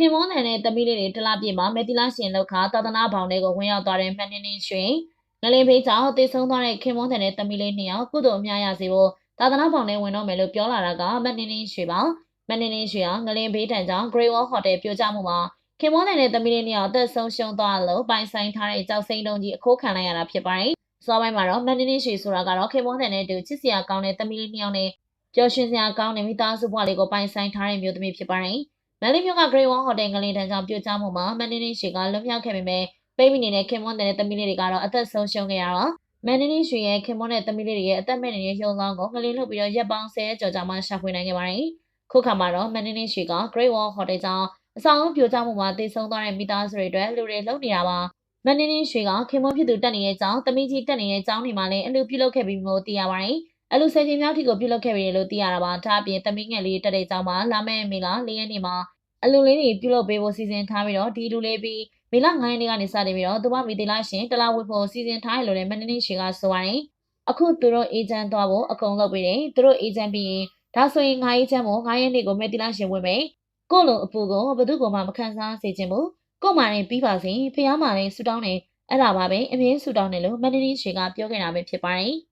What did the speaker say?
ခင်မွန်းနယ်နဲ့တမီးလေးတွေတလားပြည့်မှာမေတီလာရှင်လောက်ခါသာသနာဘောင်တွေကိုဝင်ရောက်သွားတဲ့မှန်နေနေရွှင်ငလင်ဖေးကြောင့်တည်ဆုံသွားတဲ့ခင်မွန်းနယ်နဲ့တမီးလေးနှစ်ယောက်ကုသိုလ်အများရစေဖို့သာသနာဘောင်နဲ့ဝင်တော့မယ်လို့ပြောလာတာကမှန်နေနေရွှေပါမှန်နေနေရွှေဟာငလင်ဖေးတန်ကြောင့် Grey Wall Hotel ပြိုကျမှုမှာခင်မွန်းနယ်နဲ့တမီးလေးနှစ်ယောက်အသက်ဆုံးရှုံးသွားလို့ပိုင်ဆိုင်ထားတဲ့ကြောက်စိမ့်တုံးကြီးအခိုးခံလိုက်ရတာဖြစ်ပါတယ်စောပိုင်းမှာတော့မန်နီနီရွှေဆိုတာကတော့ခေမွန်တဲ့နဲ့တူချစ်စရာကောင်းတဲ့သမီးလေးနှစ်ယောက်နဲ့ပျော်ရွှင်စရာကောင်းတဲ့မိသားစုဘဝလေးကိုပိုင်ဆိုင်ထားတဲ့မျိုးသမီးဖြစ်ပါတယ်။ မန်လေးမြို့က Grey One Hotel ကလေးတန်းကြောင့်ပြိုကျမှုမှာမန်နီနီရွှေကလွတ်မြောက်ခဲ့ပေမဲ့ပိတ်မိနေတဲ့ခေမွန်တဲ့နဲ့သမီးလေးတွေကတော့အသက်ဆုံးရှုံးခဲ့ရတော့မန်နီနီရွှေရဲ့ခေမွန်တဲ့သမီးလေးတွေရဲ့အသက်မဲ့နေတဲ့ရုံလောင်းကိုငလင်းလှုပ်ပြီးတော့ရက်ပေါင်း10ကျော်ကြာမှရှာဖွေနိုင်ခဲ့ပါတယ်။ခုခါမှာတော့မန်နီနီရွှေက Grey One Hotel ကြောင့်အဆောင်ပြိုကျမှုမှာတည်ဆုံသွားတဲ့မိသားစုတွေအတွက်လူတွေလှုပ်နေတာပါမန်နီနီရွှေကခင်မွန်ဖြစ်သူတက်နေတဲ့အကြောင်းတမီကြီးတက်နေတဲ့အကြောင်းတွေမှာလည်းအလူပြုလုပ်ခဲ့ပြီးမို့သိရပါတယ်။ အလူဆယ်ချင်းမြောက်ထိကိုပြုလုပ်ခဲ့ပြီလို့သိရတာပါ။ဒါအပြင်တမီငယ်လေးတက်တဲ့အကြောင်းမှာလာမယ့်မေလ၄ရက်နေ့မှာအလူလေးတွေပြုလုပ်ပေးဖို့စီစဉ်ထားပြီးတော့ဒီလူလေးပြီးမေလ9ရက်နေ့ကနေစတင်ပြီးတော့သူမမိသေးလားရှင်တလားဝတ်ဖို့စီစဉ်ထားရလို့လည်းမန်နီနီရွှေကဆိုပါတယ်။အခုသူတို့အေဂျင့်သွားဖို့အကုန်လုပ်ပေးတယ်။သူတို့အေဂျင့်ပြီးရင်ဒါဆိုရင်ငါအေဂျင့်မို့9ရက်နေ့ကိုမေတီလာရှင်ဝင်မယ်။ကို့လိုအပူကိုဘယ်သူမှမခံစားစေချင်ဘူး။ကို့မာရင်ပြီးပါစေဖះမာရင်ဆူတောင်းနေအဲ့ဒါပါပဲအမြင်ဆူတောင်းနေလို့မန်နီနီရွှေကပြောခဲ့တာပဲဖြစ်ပါတယ်။